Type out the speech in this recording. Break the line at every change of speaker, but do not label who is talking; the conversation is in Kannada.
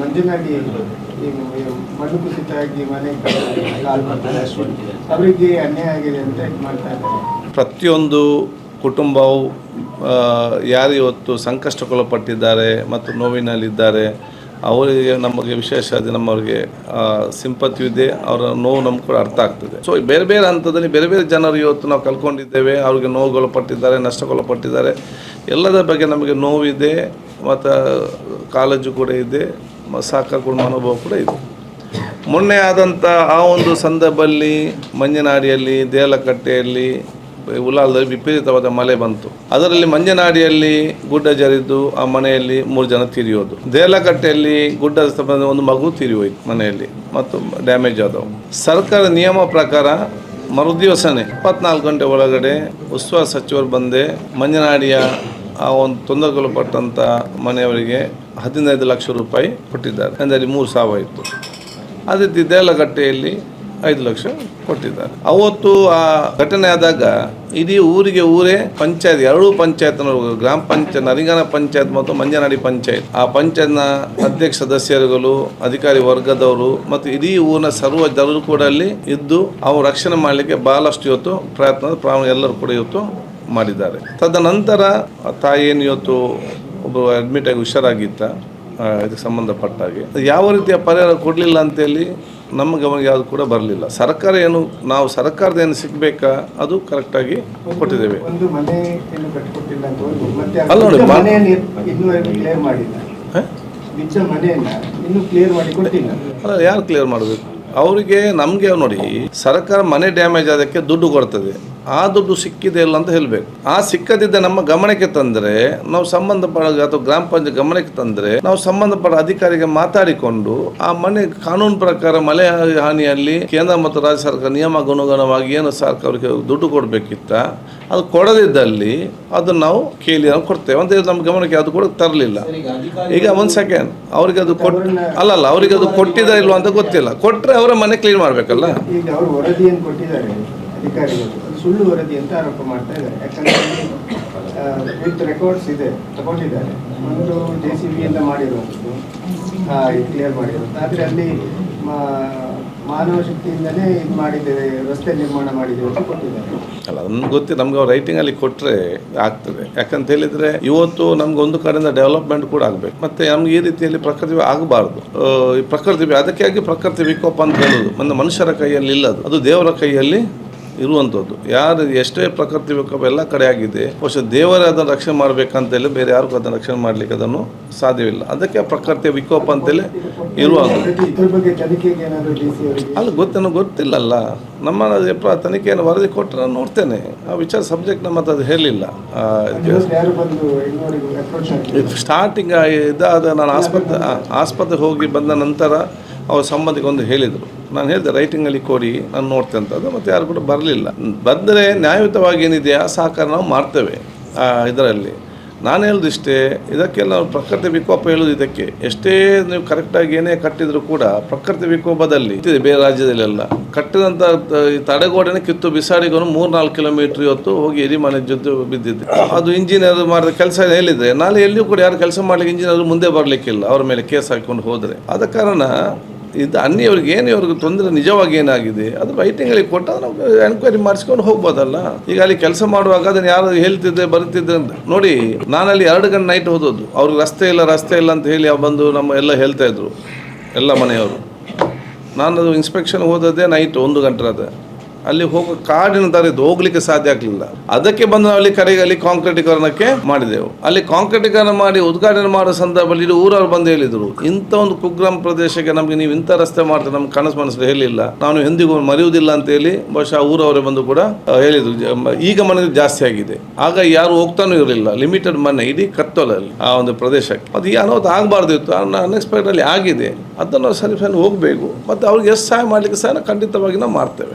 ಮಂಜುನಾಡಿ ಮಣ್ಣು ಕುಸಿತ ಆಗಿ ಮನೆ ಅವರಿಗೆ ಅನ್ಯಾಯ ಆಗಿದೆ ಅಂತ ಇದು ಮಾಡ್ತಾ ಇದ್ದಾರೆ.
ಪ್ರತಿಯೊಂದು ಕುಟುಂಬವು ಯಾರು ಇವತ್ತು ಸಂಕಷ್ಟಕ್ಕೊಳಪಟ್ಟಿದ್ದಾರೆ ಮತ್ತು ನೋವಿನಲ್ಲಿದ್ದಾರೆ, ಅವರಿಗೆ ನಮಗೆ ವಿಶೇಷ ನಮ್ಮವರಿಗೆ ಸಿಂಪತಿ ಇದೆ, ಅವರ ನೋವು ನಮ್ಗೆ ಕೂಡ ಅರ್ಥ ಆಗ್ತದೆ. ಸೊ ಬೇರೆ ಬೇರೆ ಹಂತದಲ್ಲಿ ಬೇರೆ ಬೇರೆ ಜನರು ಇವತ್ತು ನಾವು ಕಲ್ಕೊಂಡಿದ್ದೇವೆ, ಅವ್ರಿಗೆ ನೋವುಗೊಳಪಟ್ಟಿದ್ದಾರೆ, ನಷ್ಟಕ್ಕೊಳಪಟ್ಟಿದ್ದಾರೆ. ಎಲ್ಲದರ ಬಗ್ಗೆ ನಮಗೆ ನೋವಿದೆ, ಮತ್ತು ಕಾಲೇಜು ಕೂಡ ಇದೆ. ಸಹಕಾರ ಗುಣ ಮನೋಭಾವ ಕೂಡ ಇದೆ. ಮೊನ್ನೆ ಆದಂಥ ಆ ಒಂದು ಸಂದರ್ಭದಲ್ಲಿ ಮಂಜನಾಡಿಯಲ್ಲಿ ದೇಲಕಟ್ಟೆಯಲ್ಲಿ ಉಲಾಲದಲ್ಲಿ ವಿಪರೀತವಾದ ಮಳೆ ಬಂತು. ಅದರಲ್ಲಿ ಮಂಜನಾಡಿಯಲ್ಲಿ ಗುಡ್ಡ ಜರಿದು ಆ ಮನೆಯಲ್ಲಿ ಮೂರು ಜನ ತಿರಿಯೋದು. ದೇಲಕಟ್ಟೆಯಲ್ಲಿ ಗುಡ್ಡ ಸಂಬಂಧ ಒಂದು ಮಗು ತಿರಿ ಹೋಯ್ತು ಮನೆಯಲ್ಲಿ, ಮತ್ತು ಡ್ಯಾಮೇಜ್ ಆದವು. ಸರ್ಕಾರ ನಿಯಮ ಪ್ರಕಾರ ಮರುದಿವಸನೇ ಇಪ್ಪತ್ನಾಲ್ಕು ಗಂಟೆ ಒಳಗಡೆ ಉಸ್ತುವಾರಿ ಸಚಿವರು ಬಂದೆ ಮಂಜನಾಡಿಯ ಆ ಒಂದು ತೊಂದರೆಗೊಳಪಟ್ಟಂಥ ಮನೆಯವರಿಗೆ ಹದಿನೈದು ಲಕ್ಷ ರೂಪಾಯಿ ಕೊಟ್ಟಿದ್ದಾರೆ. ಅಂದರೆ ಮೂರು ಸಾವಾಯಿತು ಅದೇ ರೀತಿ ದೇಲಗಟ್ಟೆಯಲ್ಲಿ ಐದು ಲಕ್ಷ ಕೊಟ್ಟಿದ್ದಾರೆ. ಅವತ್ತು ಆ ಘಟನೆ ಆದಾಗ ಇಡೀ ಊರಿಗೆ ಊರೇ ಪಂಚಾಯತ್, ಎರಡೂ ಪಂಚಾಯತ್ನವರು ಗ್ರಾಮ ಪಂಚಾಯತ್, ನರಿಂಗನ ಪಂಚಾಯತ್ ಮತ್ತು ಮಂಜನಾಡಿ ಪಂಚಾಯತ್. ಆ ಪಂಚಾಯತ್ನ ಅಧ್ಯಕ್ಷ ಸದಸ್ಯರುಗಳು, ಅಧಿಕಾರಿ ವರ್ಗದವರು ಮತ್ತು ಇಡೀ ಊರಿನ ಸರ್ವ ಜನರು ಕೂಡ ಅಲ್ಲಿ ಇದ್ದು ಅವು ರಕ್ಷಣೆ ಮಾಡಲಿಕ್ಕೆ ಬಹಳಷ್ಟು ಇವತ್ತು ಪ್ರಯತ್ನ ಎಲ್ಲರೂ ಕೂಡ ಇವತ್ತು ಮಾಡಿದ್ದಾರೆ. ತದನಂತರ ತಾಯಿ ಏನು ಇವತ್ತು ಒಬ್ಬರು ಅಡ್ಮಿಟ್ ಆಗಿ ಹುಷಾರಾಗಿತ್ತ ಇದಕ್ಕೆ ಸಂಬಂಧಪಟ್ಟ ಹಾಗೆ. ಯಾವ ರೀತಿಯ ಪರಿಹಾರ ಕೊಡಲಿಲ್ಲ ಅಂತೇಳಿ ನಮ್ಮ ಗಮನಕ್ಕೆ ಯಾವುದು ಕೂಡ ಬರಲಿಲ್ಲ. ಸರ್ಕಾರ ಏನು ನಾವು ಸರ್ಕಾರದ ಏನು ಸಿಗಬೇಕಾ ಅದು ಕರೆಕ್ಟಾಗಿ ಕೊಟ್ಟಿದ್ದೇವೆ. ಅಲ್ಲ ನೋಡಿ, ಅಲ್ಲ ಯಾರು ಕ್ಲಿಯರ್ ಮಾಡಬೇಕು? ಅವರಿಗೆ ನಮಗೆ ನೋಡಿ ಸರ್ಕಾರ ಮನೆ ಡ್ಯಾಮೇಜ್ ಆದಕ್ಕೆ ದುಡ್ಡು ಕೊಡ್ತದೆ. ಆ ದುಡ್ಡು ಸಿಕ್ಕಿದೆ ಇಲ್ಲ ಅಂತ ಹೇಳಬೇಕು. ಆ ಸಿಕ್ಕದಿದ್ದ ನಮ್ಮ ಗಮನಕ್ಕೆ ತಂದರೆ ನಾವು ಸಂಬಂಧಪಡ ಅಥವಾ ಗ್ರಾಮ ಪಂಚಾಯತ್ ಗಮನಕ್ಕೆ ತಂದರೆ ನಾವು ಸಂಬಂಧಪಟ್ಟ ಅಧಿಕಾರಿಗೆ ಮಾತಾಡಿಕೊಂಡು ಆ ಮನೆ ಕಾನೂನು ಪ್ರಕಾರ ಮಳೆ ಹಾನಿಯಲ್ಲಿ ಕೇಂದ್ರ ಮತ್ತು ರಾಜ್ಯ ಸರ್ಕಾರ ನಿಯಮ ಅನುಗುಣವಾಗಿ ಏನು ಸರ್ಕಾರ ಅವರಿಗೆ ದುಡ್ಡು ಕೊಡಬೇಕಿತ್ತ ಅದು ಕೊಡದಿದ್ದಲ್ಲಿ ಅದನ್ನು ನಾವು ಕೇಳಿ ನಾವು ಕೊಡ್ತೇವೆ ಅಂತ ನಮ್ಮ ಗಮನಕ್ಕೆ ಅದು ಕೂಡ ತರಲಿಲ್ಲ. ಈಗ ಒಂದು ಸೆಕೆಂಡ್ ಅವ್ರಿಗೆ ಅದು ಕೊಟ್ ಅಲ್ಲಲ್ಲ ಅವ್ರಿಗೆ ಅದು ಕೊಟ್ಟಿದ ಇಲ್ವಾ ಅಂತ ಗೊತ್ತಿಲ್ಲ. ಕೊಟ್ಟರೆ ಅವರ ಮನೆ ಕ್ಲೀನ್ ಮಾಡಬೇಕಲ್ಲ.
ಅಧಿಕಾರಿಗಳು. ಸುಳ್ಳು ವರದಿ ಅಂತ ಆರೋಪ ಮಾಡ್ತಾ ಇದ್ದಾರೆ. ಯಾಕಂದ್ರೆ ವಿತ್ ರೆಕಾರ್ಡ್ಸ್ ಇದೆ, ತಗೊಂಡಿದ್ದಾರೆ. ಒಂದು ಜೆ ಸಿ ಬಿಯಿಂದ ಮಾಡಿರುವಂಥದ್ದು ಕ್ಲಿಯರ್ ಮಾಡಿರುವಂಥ ಆದರೆ ಅಲ್ಲಿ ಮಾನವ ಶಕ್ತಿಯಿಂದಲೇ ಇದು ಮಾಡಿದ್ದೇವೆ, ರಸ್ತೆ ನಿರ್ಮಾಣ ಮಾಡಿದ್ದೇವೆ ಅಂತ ಕೊಟ್ಟಿದ್ದಾರೆ.
ಅಲ್ಲ, ನಮ್ಗೆ ಗೊತ್ತಿ, ನಮ್ಗೆ ಅವ್ರು ರೈಟಿಂಗಲ್ಲಿ ಕೊಟ್ಟರೆ ಆಗ್ತದೆ. ಯಾಕಂತ ಹೇಳಿದರೆ, ಇವತ್ತು ನಮ್ಗೆ ಒಂದು ಕಡೆಯಿಂದ ಡೆವಲಪ್ಮೆಂಟ್ ಕೂಡ ಆಗಬೇಕು. ಮತ್ತು ನಮ್ಗೆ ಈ ರೀತಿಯಲ್ಲಿ ಪ್ರಕೃತಿ ಆಗಬಾರ್ದು. ಈ ಪ್ರಕೃತಿ, ಅದಕ್ಕಾಗಿ ಪ್ರಕೃತಿ ವಿಕೋಪ ಅಂತ ಹೇಳೋದು. ಮನುಷ್ಯರ ಕೈಯಲ್ಲಿ ಇಲ್ಲ ಅದು ಅದು ದೇವರ ಕೈಯಲ್ಲಿ ಇರುವಂಥದ್ದು ಯಾರು ಎಷ್ಟೇ ಪ್ರಕೃತಿ ವಿಕೋಪ ಎಲ್ಲ ಕಡೆ ಆಗಿದೆ ಬಹುಶಃ ದೇವರೇ ಅದನ್ನು ರಕ್ಷಣೆ ಮಾಡಬೇಕಂತೇಳಿ ಬೇರೆ ಯಾರಿಗೂ ಅದನ್ನು ರಕ್ಷಣೆ ಮಾಡಲಿಕ್ಕೆ ಅದನ್ನು ಸಾಧ್ಯವಿಲ್ಲ. ಅದಕ್ಕೆ ಪ್ರಕೃತಿಯ ವಿಕೋಪ ಅಂತೇಳಿ ಇರುವಾಗ ಅಲ್ಲಿ ಗೊತ್ತೇನೋ ಗೊತ್ತಿಲ್ಲಲ್ಲ. ನಮ್ಮ ತನಿಖೆಯನ್ನು ವರದಿ ಕೊಟ್ಟರೆ ನಾನು ನೋಡ್ತೇನೆ. ಆ ವಿಚಾರ ಸಬ್ಜೆಕ್ಟ್ ನಮ್ಮ ಹತ್ರ ಅದು ಹೇಳಿಲ್ಲ ಸ್ಟಾರ್ಟಿಂಗ್ ಇದಾದ ನಾನು ಆಸ್ಪತ್ರೆ ಆಸ್ಪತ್ರೆಗೆ ಹೋಗಿ ಬಂದ ನಂತರ ಅವ್ರ ಸಂಬಂಧಕ್ಕೆ ಒಂದು ಹೇಳಿದರು. ನಾನು ಹೇಳಿದೆ ರೈಟಿಂಗಲ್ಲಿ ಕೊಡಿ ನಾನು ನೋಡ್ತೇನೆ ಅಂತ ಅದು ಮತ್ತು ಯಾರು ಕೂಡ ಬರಲಿಲ್ಲ. ಬಂದರೆ ನ್ಯಾಯಯುತವಾಗಿ ಏನಿದೆಯಾ, ಸಹಕಾರ ನಾವು ಮಾಡ್ತೇವೆ ಇದರಲ್ಲಿ. ನಾನು ಹೇಳೋದಿಷ್ಟೇ ಇದಕ್ಕೆಲ್ಲ ಪ್ರಕೃತಿ ವಿಕೋಪ ಹೇಳೋದು ಇದಕ್ಕೆ. ಎಷ್ಟೇ ನೀವು ಕರೆಕ್ಟಾಗಿ ಏನೇ ಕಟ್ಟಿದ್ರು ಕೂಡ ಪ್ರಕೃತಿ ವಿಕೋಪದಲ್ಲಿ ಇದೆ ಬೇರೆ ರಾಜ್ಯದಲ್ಲೆಲ್ಲ. ಕಟ್ಟಿದಂಥ ತಡೆಗೋಡೆನ ಕಿತ್ತು ಬಿಸಾಡಿಕೊಂಡು ಮೂರು ನಾಲ್ಕು ಕಿಲೋಮೀಟ್ರ್ ಇವತ್ತು ಹೋಗಿ ಎರಿ ಮನೆ ಜೊತೆ ಬಿದ್ದಿದ್ದೆ. ಅದು ಇಂಜಿನಿಯರ್ ಮಾಡಿದ ಕೆಲಸ ಹೇಳಿದರೆ, ನಾಳೆ ಎಲ್ಲಿಯೂ ಕೂಡ ಯಾರು ಕೆಲಸ ಮಾಡ್ಲಿಕ್ಕೆ ಇಂಜಿನಿಯರ್ ಮುಂದೆ ಬರಲಿಕ್ಕಿಲ್ಲ, ಅವ್ರ ಮೇಲೆ ಕೇಸ್ ಹಾಕಿಕೊಂಡು ಹೋದರೆ. ಆದ ಕಾರಣ ಇದು ಅನ್ನಿಯವ್ರಿಗೆ ಏನು ಇವ್ರಿಗೆ ತೊಂದರೆ ನಿಜವಾಗಿ ಏನಾಗಿದೆ? ಅದು ರೈಟಿಂಗಲ್ಲಿ ಕೊಟ್ಟ ನಾವು ಎನ್ಕ್ವೈರಿ ಮಾಡಿಸ್ಕೊಂಡು ಹೋಗ್ಬೋದಲ್ಲ? ಈಗ ಅಲ್ಲಿ ಕೆಲಸ ಮಾಡುವಾಗ ಅದನ್ನು ಯಾರು ಹೇಳ್ತಿದ್ದೆ ಬರ್ತಿದ್ದೆ ಅಂತ. ನೋಡಿ, ನಾನಲ್ಲಿ ಎರಡು ಗಂಟೆ ನೈಟ್ ಹೋದದ್ದು. ಅವ್ರಿಗೆ ರಸ್ತೆ ಇಲ್ಲ ರಸ್ತೆ ಇಲ್ಲ ಅಂತ ಹೇಳಿ ಬಂದು ನಮ್ಮ ಎಲ್ಲ ಹೇಳ್ತಾ ಇದ್ರು. ಎಲ್ಲ ಮನೆಯವರು. ನಾನು ಇನ್ಸ್ಪೆಕ್ಷನ್ ಹೋದದ್ದೇ ನೈಟ್ ಒಂದು ಗಂಟೆ ಅದ ಅಲ್ಲಿ ಹೋಗೋ ಕಾಡಿನ ದಾರಿ ಹೋಗ್ಲಿಕ್ಕೆ ಸಾಧ್ಯ ಆಗಲಿಲ್ಲ. ಅದಕ್ಕೆ ಬಂದು ನಾವು ಅಲ್ಲಿ ಕಡೆಗೆ ಅಲ್ಲಿ ಕಾಂಕ್ರೀಟೀಕರಣಕ್ಕೆ ಮಾಡಿದೆವು. ಅಲ್ಲಿ ಕಾಂಕ್ರೀಟೀಕರಣ ಮಾಡಿ ಉದ್ಘಾಟನೆ ಮಾಡುವ ಸಂದರ್ಭದಲ್ಲಿ ಇಡೀ ಊರವ್ರು ಬಂದು ಹೇಳಿದರು, ಇಂಥ ಒಂದು ಕುಗ್ರಾಮ ಪ್ರದೇಶಕ್ಕೆ ನಮಗೆ ನೀವು ಇಂಥ ರಸ್ತೆ ಮಾಡ್ತಾರೆ, ನಮ್ಗೆ ಕನಸು ಮನಸ್ಸು ಹೇಳಿಲ್ಲ. ನಾನು ಎಂದಿಗೂ ಮರೆಯುವುದಿಲ್ಲ ಅಂತ ಹೇಳಿ ಬಹುಶಃ ಊರವರೇ ಬಂದು ಕೂಡ ಹೇಳಿದರು. ಈಗ ಮನೆ ಜಾಸ್ತಿ ಆಗಿದೆ. ಆಗ ಯಾರು ಹೋಗ್ತಾನೂ ಇರಲಿಲ್ಲ. ಲಿಮಿಟೆಡ್ ಮನೆ, ಇಡೀ ಕತ್ತಲಲ್ಲಿ ಆ ಒಂದು ಪ್ರದೇಶಕ್ಕೆ. ಅದು ಈ ಅನಾಹುತ ಆಗಬಾರ್ದಿತ್ತು ಅನ್ಎಕ್ಸ್ಪೆಕ್ಟಲ್ಲಿ ಆಗಿದೆ. ಅದನ್ನು ಸರಿ ಹೋಗಬೇಕು. ಮತ್ತು ಅವ್ರಿಗೆ ಎಷ್ಟು ಸಹಾಯ ಮಾಡಲಿಕ್ಕೆ ಸಹ ಖಂಡಿತವಾಗಿ ನಾವು ಮಾಡ್ತೇವೆ.